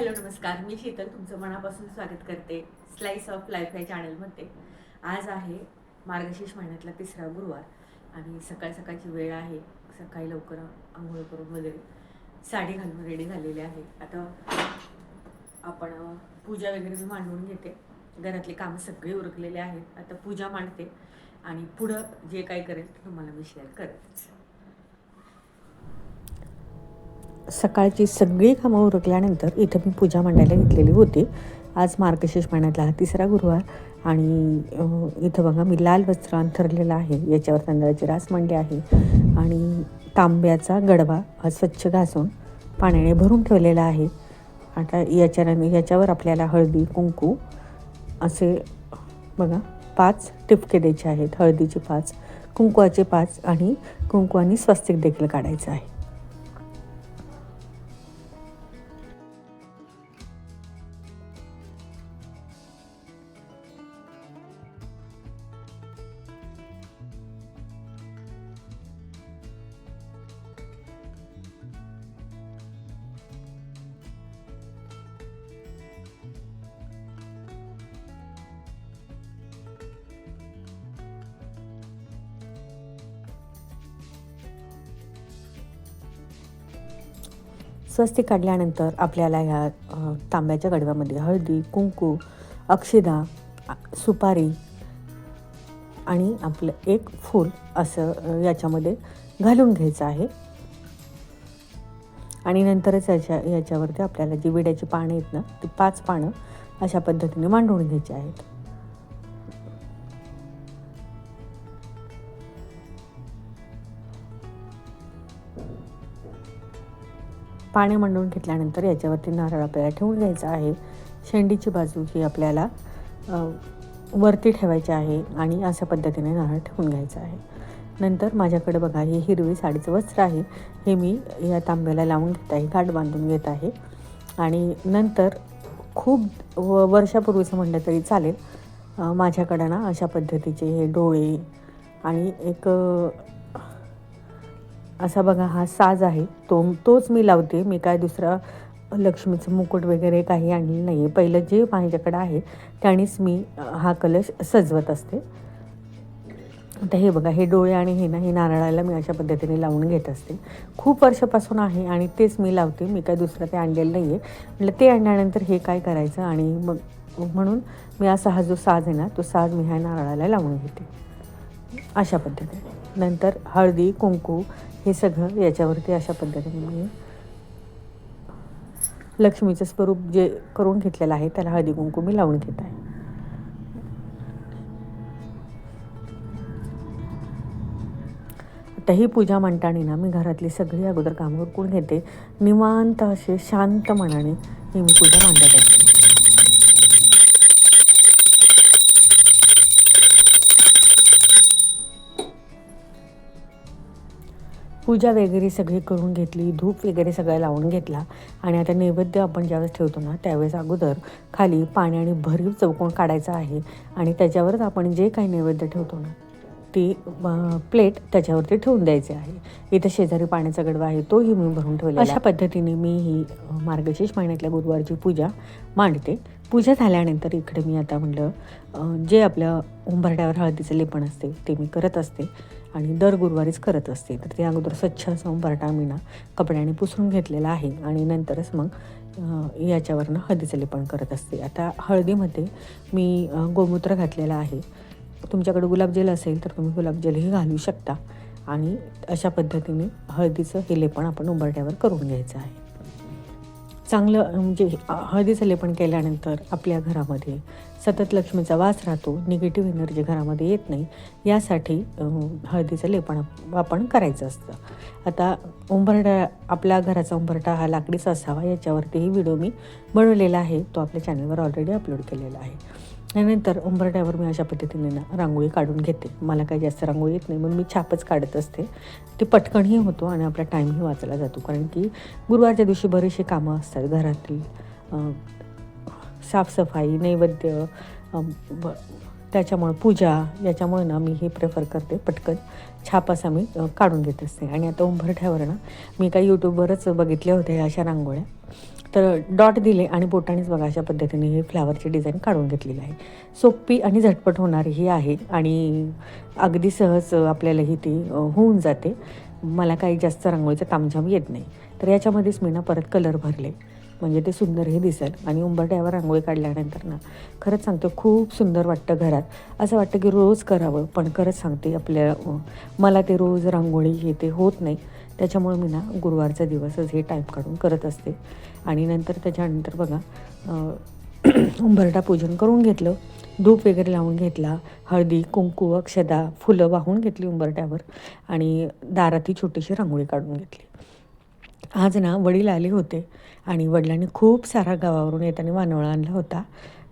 Hello नमस्कार. मी शीतल तुमचं मनापासून स्वागत करते स्लाईस ऑफ लाईफ या चॅनलमध्ये आज आहे मार्गशीर्ष महिन्यातला तिसरा गुरुवार आणि सकाळ सकाळची वेळ आहे. सकाळी लवकर आंघोळ करून वगैरे साडी घालून रेडी झालेली आहे. आता आपण पूजा वगैरे मी मांडून घेते. घरातले कामं सगळे उरकलेले आहेत. आता पूजा मांडते आणि पुढं जे काही करेल ते तुम्हाला मी शेअर करेल सकाळची सगळी कामं उरकल्यानंतर इथं मी पूजा मांडायला घेतलेली होती. आज मार्गशीर्ष महिन्यातला हा तिसरा गुरुवार आणि इथं बघा मी लाल वस्त्र अंथरलेलं आहे. याच्यावर तांदळाची रास मांडली आहे आणि तांब्याचा गडवा हा स्वच्छ घासून पाण्याने भरून ठेवलेला आहे. आता याच्या याच्यावर आपल्याला हळदी कुंकू असे बघा पाच टिपके द्यायचे आहेत. हळदीचे पाच कुंकवाचे पाच आणि कुंकू आणि स्वस्तिक देखील काढायचं आहे. स्वस्ती काढल्यानंतर आपल्याला ह्या तांब्याच्या गडव्यामध्ये हळदी कुंकू अक्षिदा सुपारी आणि आपलं एक फूल असं याच्यामध्ये घालून घ्यायचं आहे. आणि नंतरच याच्या याच्यावरती आपल्याला जी विड्याची पानं आहेत ना ती पाच पानं अशा पद्धतीने मांडून घ्यायची आहेत. पाणी मांडून घेतल्यानंतर याच्यावरती नारळ आपल्याला ठेवून घ्यायचा आहे. शेंडीची बाजू ही आपल्याला वरती ठेवायची आहे आणि अशा पद्धतीने नारळ ठेवून घ्यायचा आहे. नंतर माझ्याकडे बघा हे हिरवी साडीचं वस्त्र आहे. हे मी या तांब्याला लावून घेत आहे गाठ बांधून घेत आहे. आणि नंतर खूप व वर्षापूर्वीचं म्हटलं तरी चालेल माझ्याकडं ना अशा पद्धतीचे हे डोळे आणि एक असा बघा हा साज आहे. तो तोच मी लावते. मी काय दुसरा लक्ष्मीचं मुकुट वगैरे काही आणलेलं नाही आहे पहिलं जे माझ्याकडं आहे त्यानेच मी हा कलश सजवत असते. आता हे बघा हे डोळे आणि हे ना हे नारळाला मी अशा पद्धतीने लावून घेत असते. खूप वर्षापासून आहे आणि तेच मी लावते. मी काय दुसरं ते आणलेलं नाही आहे म्हटलं ते आणल्यानंतर हे काय करायचं? आणि मग म्हणून मी असा हा जो साज आहे ना तो साज मी ह्या नारळाला लावून घेते. अशा पद्धतीने. नंतर हळदी कुंकू हे सगळं याच्यावरती अशा पद्धतीने मी लक्ष्मीचं स्वरूप जे करून घेतलेलं आहे त्याला हळदी कुंकू मी लावून घेत आहे. आता ही पूजा मांडताना ना मी घरातली सगळी अगोदर कामं करून घेते? निवांत असे शांत मनाने ही मी पूजा मांडत असते पूजा वगैरे सगळी करून घेतली धूप वगैरे सगळं लावून घेतला आणि आता नैवेद्य आपण ज्यावेळेस ठेवतो ना त्यावेळेस अगोदर खाली पाण्याने भरीव चौकोन काढायचा आहे आणि त्याच्यावरच आपण जे काही नैवेद्य ठेवतो ना ती प्लेट त्याच्यावरती ठेवून द्यायची आहे. इथं शेजारी पाण्याचा गडवा आहे तोही मी भरून ठेवला अशा पद्धतीने मी ही मार्गशीर्ष महिन्यातल्या गुरुवारची पूजा मांडते. पूजा झाल्यानंतर इकडे मी आता म्हटलं जे आपलं उंबरड्यावर हळदीचं लेपण असते ते मी करत असते. आणि दर गुरुवारीच करत असते. तर ते अगोदर स्वच्छ असं उंबरटा मी ना कपड्याने पुसून घेतलेला आहे आणि नंतरच मग याच्यावरनं हळदीचं लेपण करत असते. आता हळदीमध्ये मी गोमूत्र घातलेलं आहे. तुमच्याकडे गुलाबजल असेल तर तुम्ही गुलाबजलही घालू शकता आणि अशा पद्धतीने हळदीचं हे लेपण आपण उंबरट्यावर करून घ्यायचं आहे. चांगलं म्हणजे हळदीचं लेपण केल्यानंतर आपल्या घरामध्ये सतत लक्ष्मीचा वास राहतो निगेटिव्ह एनर्जी घरामध्ये येत नाही यासाठी हळदीचं लेपण आपण करायचं असतं. आता उंबरटा आपल्या घराचा उंबरटा हा लाकडीचा असावा याच्यावरतीही व्हिडिओ मी बनवलेला आहे तो आपल्या चॅनलवर ऑलरेडी अपलोड केलेला आहे. त्यानंतर उंबरट्यावर मी अशा पद्धतीने ना रांगोळी काढून घेते. मला काही जास्त रांगोळी येत नाही म्हणून मी छापच काढत असते. ते पटकनही होतो आणि आपला टाईमही वाचला जातो. कारण की गुरुवारच्या दिवशी बरेचसे कामं असतात घरातील साफसफाई नैवेद्य त्याच्यामुळं पूजा याच्यामुळे ना मी हे प्रेफर करते. पटकन छाप असा मी काढून घेत असते. आणि आता उंबरठ्यावर ना मी काही यूट्यूबवरच बघितल्या होत्या अशा रांगोळ्या. तर डॉट दिले आणि बोटानेच बघा अशा पद्धतीने हे फ्लावरची डिझाईन काढून घेतलेली आहे. सोपी आणि झटपट होणारी ही आहे आणि अगदी सहज आपल्यालाही ती होऊन जाते. मला काही जास्त रांगोळीचं तामझाम येत नाही. तर याच्यामध्येच मी ना परत कलर भरले. म्हणजे ते सुंदरही दिसेल आणि उंबरट्यावर रांगोळी काढल्यानंतर ना खरंच सांगते खूप सुंदर वाटतं घरात. असं वाटतं की रोज करावं पण खरंच सांगते आपल्या मला ते रोज रांगोळी हे ते होत नाही. त्याच्यामुळे मी ना गुरुवारचा दिवसच हे टाईप काढून करत असते. आणि नंतर त्याच्यानंतर बघा उंबरटा पूजन करून घेतलं धूप वगैरे लावून घेतला हळदी कुंकू अक्षदा फुलं वाहून घेतली उंबरट्यावर आणि दारात ही छोटीशी रांगोळी काढून घेतली. आज ना वडील आले होते आणि वडिलांनी खूप सारा गावावरून येताना वानवळा आणला होता.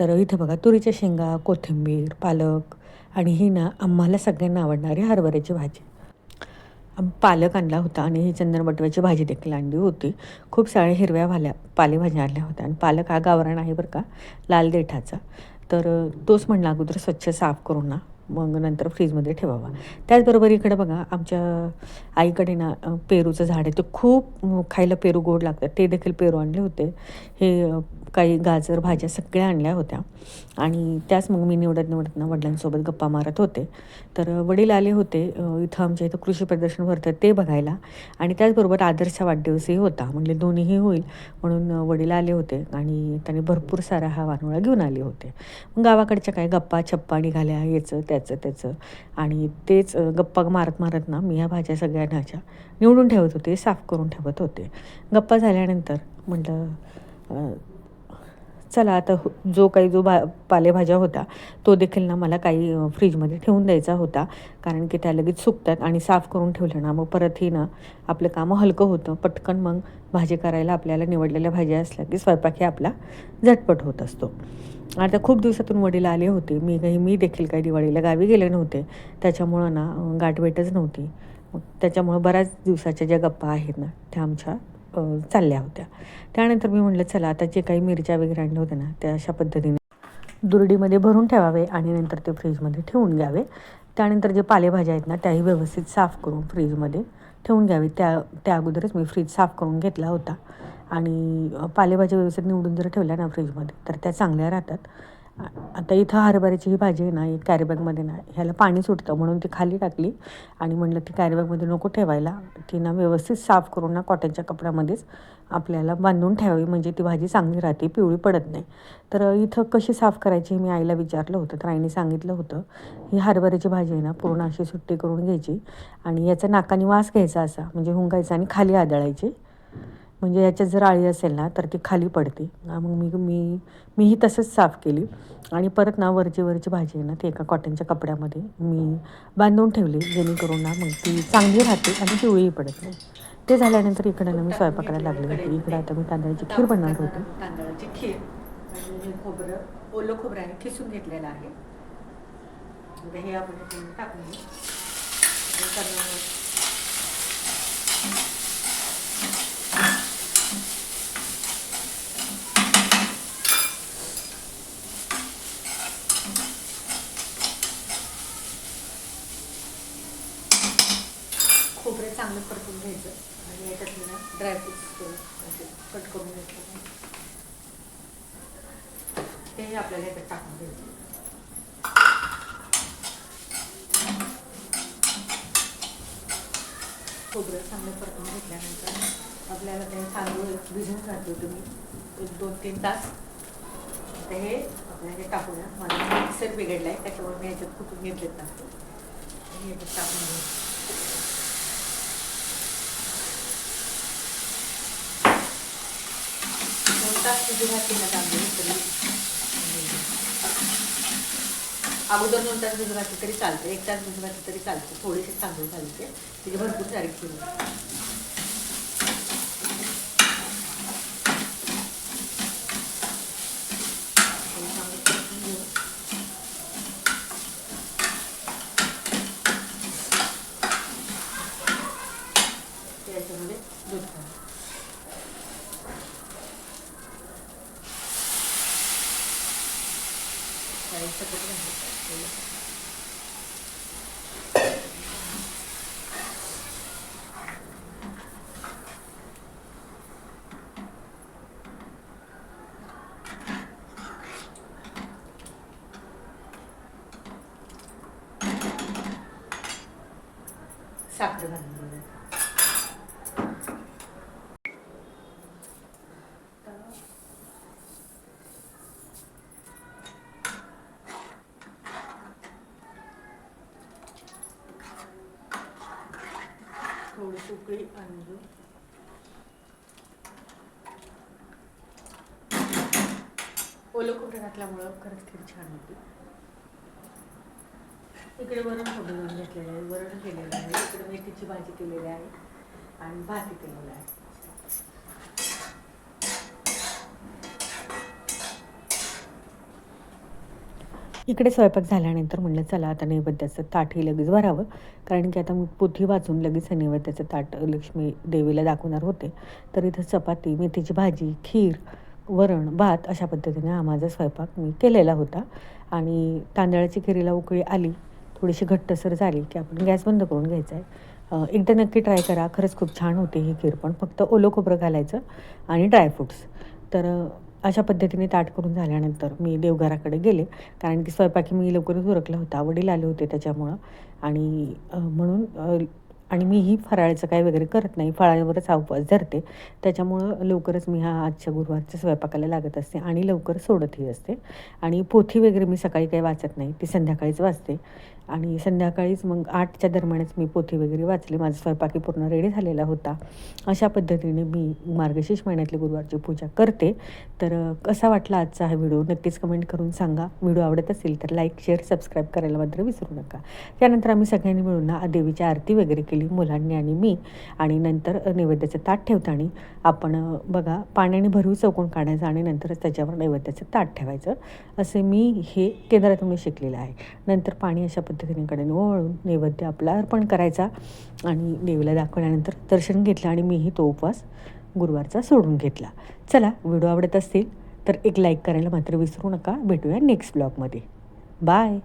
तर इथं बघा तुरीच्या शेंगा कोथिंबीर पालक आणि ही ना आम्हाला सगळ्यांना आवडणारी हरभऱ्याची भाजी. पालक आणला होता आणि हे चंदन बटव्याची भाजी देखील आणली होती. खूप साऱ्या हिरव्या भाल्या पालेभाज्या आणल्या होत्या. आणि पालक हा गावरण आहे बरं का लाल देठाचा. तर तोच म्हणला अगोदर स्वच्छ साफ करून ना मग नंतर फ्रीजमध्ये ठेवावा. त्याचबरोबर इकडे बघा आमच्या आईकडे ना पेरूचं झाड आहे. ते खूप खायला पेरू गोड लागतात. ते देखील पेरू आणले होते. हे काही गाजर भाज्या सगळ्या आणल्या होत्या. आणि त्याच मग मी निवडत निवडत ना वडिलांसोबत गप्पा मारत होते. तर वडील आले होते इथं आमच्या इथं कृषी प्रदर्शन भरतं ते बघायला. आणि त्याचबरोबर आदर्शचा वाढदिवसही होता म्हणजे दोन्हीही होईल म्हणून वडील आले होते आणि त्यांनी भरपूर सारा हा वानोळा घेऊन आले होते. मग गावाकडच्या काय गप्पा छप्पा निघाल्या याचं त्याचं त्याचं. आणि तेच गप्पा मारत मारत ना मी ह्या भाज्या सगळ्या न्याच्या निवडून ठेवत होते साफ करून ठेवत होते. गप्पा झाल्यानंतर म्हटलं चला आता हो- जो काही जो भा पालेभाज्या होता तो देखील ना मला काही फ्रीजमध्ये ठेवून द्यायचा होता. कारण की त्या लगेच सुकतात आणि साफ करून ठेवलं ना मग परतही ना आपलं कामं हलकं होतं. पटकन मग भाजी करायला आपल्याला निवडलेल्या भाज्या असल्या की स्वयंपाक हे आपला झटपट होत असतो. आता खूप दिवसातून वडील आले होते. मी काही मी देखील काही दिवाळीला गावी गेले नव्हते. त्याच्यामुळं ना गाठभेटच नव्हती. मग त्याच्यामुळं बऱ्याच दिवसाच्या ज्या गप्पा आहेत ना त्या आमच्या चालल्या होत्या. त्यानंतर मी म्हटलं चला आता जे काही मिरच्या वगैरे आणल्या होत्या ना त्या अशा पद्धतीने दुरडीमध्ये भरून ठेवावे आणि नंतर ते फ्रीजमध्ये ठेवून घ्यावे. त्यानंतर जे पालेभाज्या आहेत ना त्याही व्यवस्थित साफ करून फ्रीजमध्ये ठेवून घ्यावे. त्या त्या अगोदरच मी फ्रीज साफ करून घेतला होता. आणि पालेभाज्या व्यवस्थित निवडून जर ठेवल्या ना फ्रीजमध्ये तर त्या चांगल्या राहतात. आता इथं हरभऱ्याची ही भाजी आहे ना एक कॅरीबॅगमध्ये ना ह्याला पाणी सुटतं म्हणून ती खाली टाकली आणि म्हणलं ती कॅरीबॅगमध्ये नको ठेवायला. ती ना व्यवस्थित साफ करून ना कॉटनच्या कपड्यामध्येच आपल्याला बांधून ठेवावी म्हणजे ती भाजी चांगली राहते पिवळी पडत नाही. तर इथं कशी साफ करायची हे मी आईला विचारलं होतं तर आईने सांगितलं होतं ही हरभऱ्याची भाजी आहे ना पूर्ण अशी सुट्टी करून घ्यायची आणि याचा नाकाने वास घ्यायचा असा म्हणजे हुंगायचा आणि खाली आदळायची. म्हणजे याच्यात जर आळी असेल ना तर ती खाली पडते. मग मी मी मीही तसंच साफ केली. आणि परत ना वरची वरची भाजी आहे ना ती एका कॉटनच्या कपड्यामध्ये मी बांधून ठेवली जेणेकरून ना मग ती चांगली राहते आणि पिवळीही पडत नाही. ते झाल्यानंतर इकडे ना मी स्वयंपाकाला लागली होती. इकडे आता मी तांदळाची खीर बनवणार होती. तांदळाची खीर खोबरं ओलं खोबरं आहे खिसून घेतलेलं आहे. हे आपण टाकून घेऊ नंतर खोबरं चांगलं परतून घ्यायचं आणि याच्यात ना ड्रायफ्रुट्स कट करून घेतलं. तेही आपल्याला याच्यात टाकून घ्यायचं खोबरं चांगलं परतून घेतल्यानंतर आपल्याला ते तांदूळ भिजून घालतो तुम्ही. एक दोन तीन तास. आता हे आपल्याला हे टाकूया. माझा मिक्सर बिघडला आहे त्याच्यामुळे मी याच्यात कुठून घेतलेत टाकतो हे टाकून घ्यायचं दोन तास तुझी घातली ना तांदूळ तरी अगोदर दोन तास भिजू घातली तरी चालते एक तास भिजू घातली तरी चालते थोडेसे तांदूळ चालते तिथे भरपूर तारीख केली याच्यामध्ये दूध घालायचं. काही सगळं घालायचं. साखर घालून घेऊया थोडीशी उकळी आणून ओलं खोबरं घातल्यामुळं खरंच खीर छान होती. इकडे वरण फोडून घेतलेलं आहे. वरण केलेलं आहे. इकडे मेथीची भाजी केलेली आहे आणि भाजी केलेलं आहे. इकडे स्वयंपाक झाल्यानंतर म्हणलं चला आता नैवेद्याचं ताटही लगेच भरावं. कारण की आता मी पोथी वाचून लगेच हे नैवेद्याचं ताट लक्ष्मी देवीला दाखवणार होते. तर इथं चपाती मेथीची भाजी खीर वरण भात अशा पद्धतीने हा माझा स्वयंपाक मी केलेला होता. आणि तांदळाची खिरीला उकळी आली. थोडीशी घट्टसर झाली की आपण गॅस बंद करून घ्यायचा आहे. एकदा नक्की ट्राय करा. खरंच खूप छान होते ही खीर पण. फक्त ओलं खोबरं घालायचं आणि ड्रायफ्रुट्स तर अशा पद्धतीने ताट करून झाल्यानंतर मी देवघराकडे गेले. कारण की स्वयंपाकी मी लवकरच उरकला होता. वडील आले होते त्याच्यामुळं. आणि म्हणून आणि मीही फराळाचं काय वगैरे करत नाही. फळावरच हा उपवास धरते. त्याच्यामुळं लवकरच मी हा आजच्या गुरुवारच्या स्वयंपाकाला लागत असते आणि लवकर सोडतही असते. आणि पोथी वगैरे मी सकाळी काही वाचत नाही. ती संध्याकाळीच वाचते. आणि संध्याकाळीच मग आठच्या दरम्यानच मी पोथी वगैरे वाचली. माझा स्वयंपाकी पूर्ण रेडी झालेला होता. अशा पद्धतीने मी मार्गशीर्ष महिन्यातली गुरुवारची पूजा करते. तर कसा वाटला आजचा हा व्हिडिओ? नक्कीच कमेंट करून सांगा. व्हिडिओ आवडत असेल तर लाईक शेअर सबस्क्राईब करायला मात्र विसरू नका. त्यानंतर आम्ही सगळ्यांनी मिळून ना देवीची आरती वगैरे केली. मुलांनी आणि मी. आणि नंतर नैवेद्याचं ताट ठेवताना आपण बघा पाण्याने भरून चौकोन काढायचं आणि नंतरच त्याच्यावर नैवेद्याचं ताट ठेवायचं. असे मी हे केंद्रातून मी शिकलेलं आहे. नंतर पाणी अशा पद्धतीने कडेने ओवाळून नैवेद्य आपला अर्पण करायचा आणि देवीला दाखवल्यानंतर दर्शन घेतलं आणि मीही तो उपवास गुरुवारचा सोडून घेतला. चला व्हिडिओ आवडत असतील तर एक लाईक करायला मात्र विसरू नका. भेटूया नेक्स्ट ब्लॉगमध्ये. बाय!